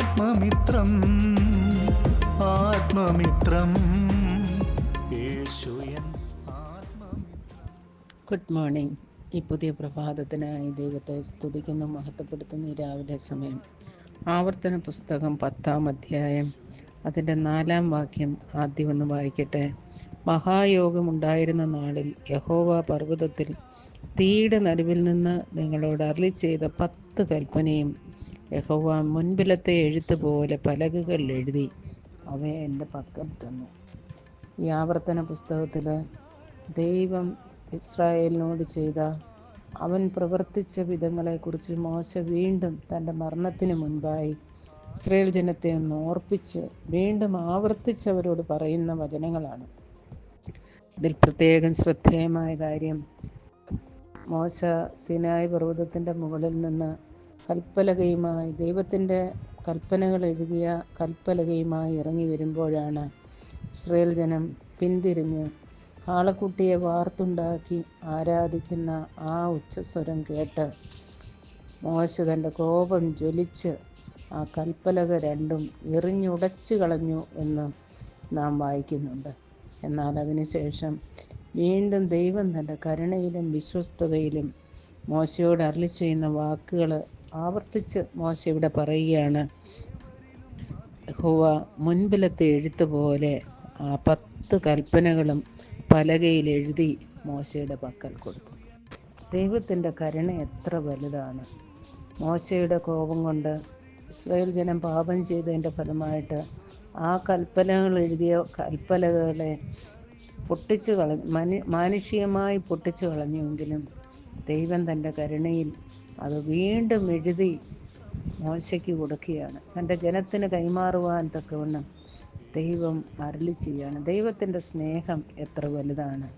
ആത്മമിത്രം ആത്മമിത്രം. Good morning ഈ പുതിയ പ്രഭാതത്തിനായി ദൈവത്തെ സ്തുതിക്കുന്നു മഹത്വപ്പെടുത്തുന്ന ഈ രാവിലെ സമയം. ആവർത്തന പുസ്തകം പത്താം അധ്യായം. അതിന്റെ നാലാം വാക്യം ആദ്യം ഒന്ന് വായിക്കട്ടെ. മഹായോഗം ഉണ്ടായിരുന്ന നാളിൽ യഹോവ പർവതത്തിൽ തീയുടെ നടുവിൽ നിന്ന് നിങ്ങളോട് അരളി ചെയ്ത പത്ത് കൽപ്പനയും യഹോവ മുൻപിലത്തെ എഴുത്ത് പോലെ പലകകൾ എഴുതി അവയെ എന്റെ പക്കൽ തന്നു. ഈ ആവർത്തന പുസ്തകത്തിൽ ദൈവം ഇസ്രായേലിനോട് ചെയ്ത അവൻ പ്രവർത്തിച്ച വിധങ്ങളെക്കുറിച്ച് മോശ വീണ്ടും തന്റെ മരണത്തിന് മുൻപായി ഇസ്രയേൽ ജനത്തെ ഒന്ന് ഓർപ്പിച്ച് വീണ്ടും ആവർത്തിച്ചവരോട് പറയുന്ന വചനങ്ങളാണ്. ഇതിൽ പ്രത്യേകം ശ്രദ്ധേയമായ കാര്യം മോശ സിനായ് പർവതത്തിന്റെ മുകളിൽ നിന്ന് കൽപ്പലകയുമായി ദൈവത്തിന്റെ കൽപ്പനകൾ എഴുതിയ കൽപ്പലകയുമായി ഇറങ്ങി വരുമ്പോഴാണ് ഇസ്രയേൽ ജനം പിന്തിരിഞ്ഞ് കാളക്കുട്ടിയെ വാർത്തുണ്ടാക്കി ആരാധിക്കുന്ന ആ ഉച്ചസ്വരം കേട്ട് മോശ തന്റെ കോപം ജ്വലിച്ച് ആ കൽപ്പലക രണ്ടും എറിഞ്ഞുടച്ചു കളഞ്ഞു എന്ന് നാം വായിക്കുന്നുണ്ട്. എന്നാൽ അതിനുശേഷം വീണ്ടും ദൈവം തന്റെ കരുണയിലും വിശ്വസ്തതയിലും മോശയോട് അരളി ചെയ്യുന്ന വാക്കുകൾ ആവർത്തിച്ച് മോശ ഇവിടെ പറയുകയാണ്. ഹുവ മുൻപിലത്തെ എഴുത്ത് പോലെ ആ പത്ത് കൽപ്പനകളും പലകയിൽ എഴുതി മോശയുടെ പക്കൽ കൊടുത്തു ദൈവത്തിന്റെ കരുണ എത്ര വലുതാണ്. മോശയുടെ കോപം കൊണ്ട് ഇസ്രായേൽ ജനം പാപം ചെയ്തതിന്റെ ഫലമായിട്ട് ആ കൽപ്പനകൾ എഴുതിയ കൽപ്പലകളെ പൊട്ടിച്ചു കളഞ്ഞു മനു മാനുഷികമായി പൊട്ടിച്ചു കളഞ്ഞുവെങ്കിലും ദൈവം തന്റെ കരുണയിൽ അത് വീണ്ടും എഴുതി മോശയ്ക്ക് കൊടുക്കുകയാണ്. തന്റെ ജനത്തിന് കൈമാറുവാൻ തക്കവണ്ണം ദൈവം അരളി ചെയ്യാണ്. ദൈവത്തിന്റെ സ്നേഹം എത്ര വലുതാണ്.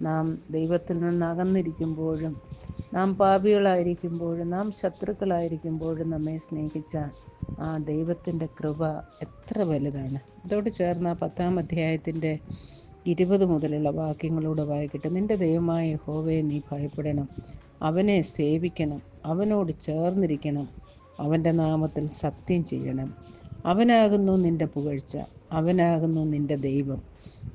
നാം ദൈവത്തിൽ നിന്ന് അകന്നിരിക്കുമ്പോഴും നാം പാപികളായിരിക്കുമ്പോഴും നാം ശത്രുക്കളായിരിക്കുമ്പോഴും നമ്മെ സ്നേഹിച്ച ആ ദൈവത്തിന്റെ കൃപ എത്ര വലുതാണ്. അതോട് ചേർന്ന് പത്താം അധ്യായത്തിന്റെ ഇരുപത് മുതലുള്ള വാക്യങ്ങളൂടെ വായിക്കട്ടെ നിന്റെ ദൈവമായ ഹോവയെ നീ ഭയപ്പെടണം. അവനെ സേവിക്കണം. അവനോട് ചേർന്നിരിക്കണം. അവന്റെ നാമത്തിൽ സത്യം ചെയ്യണം. അവനാകുന്നു നിന്റെ പുകഴ്ച. അവനാകുന്നു നിന്റെ ദൈവം.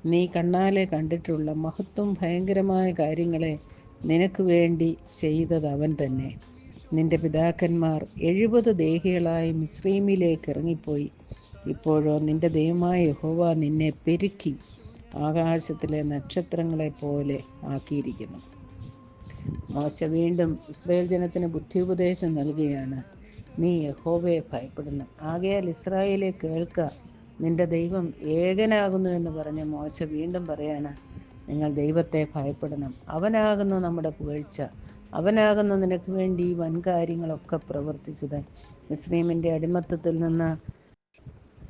നീ കണ്ണാലെ കണ്ടിട്ടുള്ള മഹത്വം ഭയങ്കരമായ കാര്യങ്ങളെ നിനക്ക് വേണ്ടി ചെയ്തത് അവൻ തന്നെ. നിന്റെ പിതാക്കന്മാർ എഴുപത് ദേഹികളായി മിശ്രീമിലേക്ക് ഇറങ്ങിപ്പോയി. ഇപ്പോഴോ നിന്റെ ദൈവമായ യഹോവ നിന്നെ പെരുക്കി. ആകാശത്തിലെ നക്ഷത്രങ്ങളെ പോലെ ആക്കിയിരിക്കുന്നു. മോശ വീണ്ടും ഇസ്രായേൽ ജനത്തിന് ബുദ്ധി ഉപദേശം നൽകുകയാണ്. നീ യഹോവയെ ഭയപ്പെടുന്നു. ആകയാൽ ഇസ്രായേലെ കേൾക്ക. നിന്റെ ദൈവം ഏകനാകുന്നു എന്ന് പറഞ്ഞ് മോശ വീണ്ടും പറയാണ്. നിങ്ങൾ ദൈവത്തെ ഭയപ്പെടണം. അവനാകുന്നു നമ്മുടെ പുകഴ്ച. അവനാകുന്നു നിനക്ക് വേണ്ടി ഈ വൻകാര്യങ്ങളൊക്കെ പ്രവർത്തിച്ചത്. മുസ്ലിമിന്റെ അടിമത്തത്തിൽ നിന്ന്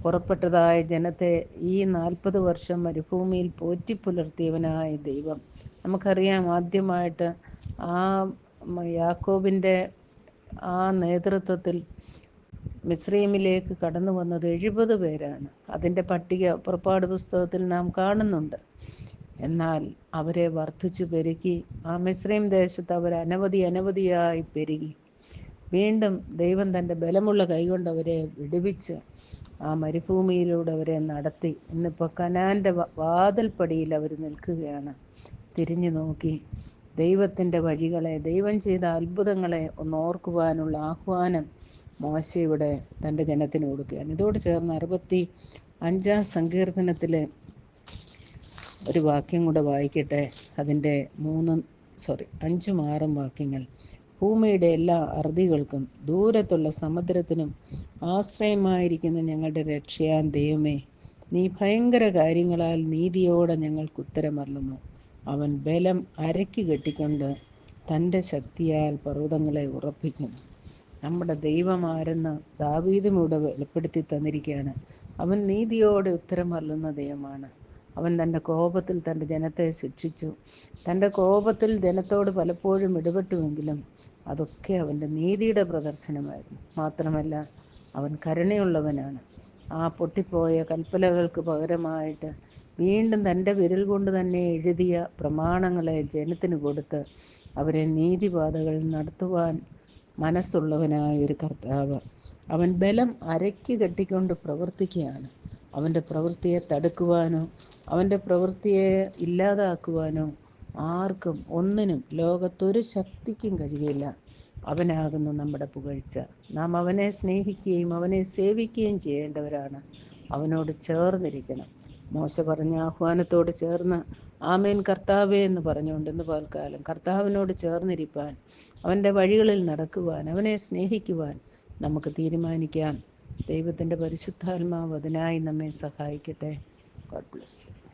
പുറപ്പെട്ടതായ ജനത്തെ ഈ നാൽപ്പത് വർഷം മരുഭൂമിയിൽ പോറ്റി പുലർത്തിയവനായ ദൈവം. നമുക്കറിയാം ആദ്യമായിട്ട് ആ യാക്കോബിന്റെ ആ നേതൃത്വത്തിൽ മിസ്രൈമിലേക്ക് കടന്നു വന്നത് എഴുപത് പേരാണ്. അതിന്റെ പട്ടിക പുറപ്പാട് പുസ്തകത്തിൽ നാം കാണുന്നുണ്ട്. എന്നാൽ അവരെ വർദ്ധിച്ചു പെരുക്കി ആ മിസ്രൈം ദേശത്ത് അവർ അനവധി അനവധിയായി പെരുകി. വീണ്ടും ദൈവം തന്റെ ബലമുള്ള കൈകൊണ്ട് അവരെ വിടുവിച്ച് ആ മരുഭൂമിയിലൂടെ അവരെ നടത്തി. ഇന്നിപ്പോൾ കനാന്റെ വാതിൽപ്പടിയിൽ അവർ നിൽക്കുകയാണ്. തിരിഞ്ഞു നോക്കി. ദൈവത്തിന്റെ വഴികളെ ദൈവം ചെയ്ത അത്ഭുതങ്ങളെ ഒന്ന് ഓർക്കുവാനുള്ള ആഹ്വാനം മോശ മോശയുടെ തന്റെ ജനത്തിന് കൊടുക്കുകയാണ്. ഇതോട് ചേർന്ന് അറുപത്തി അഞ്ചാം സങ്കീർത്തനത്തിലെ ഒരു വാക്യം കൂടെ വായിക്കട്ടെ? അതിന്റെ മൂന്നും സോറി അഞ്ചും ആറും വാക്യങ്ങൾ. ഭൂമിയുടെ എല്ലാ അറുതികൾക്കും ദൂരത്തുള്ള സമുദ്രത്തിനും ആശ്രയമായിരിക്കുന്ന ഞങ്ങളുടെ രക്ഷയാൻ ദൈവമേ നീ ഭയങ്കര കാര്യങ്ങളാൽ നീതിയോടെ ഞങ്ങൾക്ക് ഉത്തരമറിയുന്നു അവൻ ബലം അരക്കി കെട്ടിക്കൊണ്ട് തന്റെ ശക്തിയാൽ പർവതങ്ങളെ ഉറപ്പിക്കുന്നു നമ്മുടെ ദൈവമാരെന്ന് ദാവീദുമൂടെ വെളിപ്പെടുത്തി തന്നിരിക്കുകയാണ്. അവൻ നീതിയോടെ ഉത്തരമറിയുന്ന ദൈവമാണ്. അവൻ തന്റെ കോപത്തിൽ തന്റെ ജനത്തെ ശിക്ഷിച്ചു. തന്റെ കോപത്തിൽ ജനത്തോട് പലപ്പോഴും ഇടപെട്ടുവെങ്കിലും അതൊക്കെ അവന്റെ നീതിയുടെ പ്രദർശനമായിരുന്നു. മാത്രമല്ല അവൻ കരുണയുള്ളവനാണ്. ആ പൊട്ടിപ്പോയ കൽപ്പലകൾക്ക് പകരമായിട്ട് വീണ്ടും തന്റെ വിരൽ കൊണ്ട് തന്നെ എഴുതിയ പ്രമാണങ്ങളെ ജനത്തിന് കൊടുത്ത് അവരെ നീതിപാതകൾ നടത്തുവാൻ മനസ്സുള്ളവനായ ഒരു കർത്താവ്. അവൻ ബലം അരയ്ക്ക് കെട്ടിക്കൊണ്ട് പ്രവർത്തിക്കുകയാണ്. അവന്റെ പ്രവൃത്തിയെ തടുക്കുവാനോ അവന്റെ പ്രവൃത്തിയെ ഇല്ലാതാക്കുവാനോ ആർക്കും ഒന്നിനും ലോകത്തൊരു ശക്തിക്കും കഴിയില്ല. അവനാകുന്നു നമ്മുടെ പുകഴ്ച. നാം അവനെ സ്നേഹിക്കുകയും അവനെ സേവിക്കുകയും ചെയ്യേണ്ടവരാണ്. അവനോട് ചേർന്നിരിക്കണം. മോശ പറഞ്ഞ ആഹ്വാനത്തോട് ചേർന്ന് ആമേൻ കർത്താവേ എന്ന് പറഞ്ഞുകൊണ്ട് പാൽക്കാലം പൽക്കാലം കർത്താവിനോട് ചേർന്നിരിപ്പാൻ അവന്റെ വഴികളിൽ നടക്കുവാൻ അവനെ സ്നേഹിക്കുവാൻ നമുക്ക് തീരുമാനിക്കാം. ദൈവത്തിന്റെ പരിശുദ്ധാത്മാവ് അതിനായി നമ്മെ സഹായിക്കട്ടെ. God bless you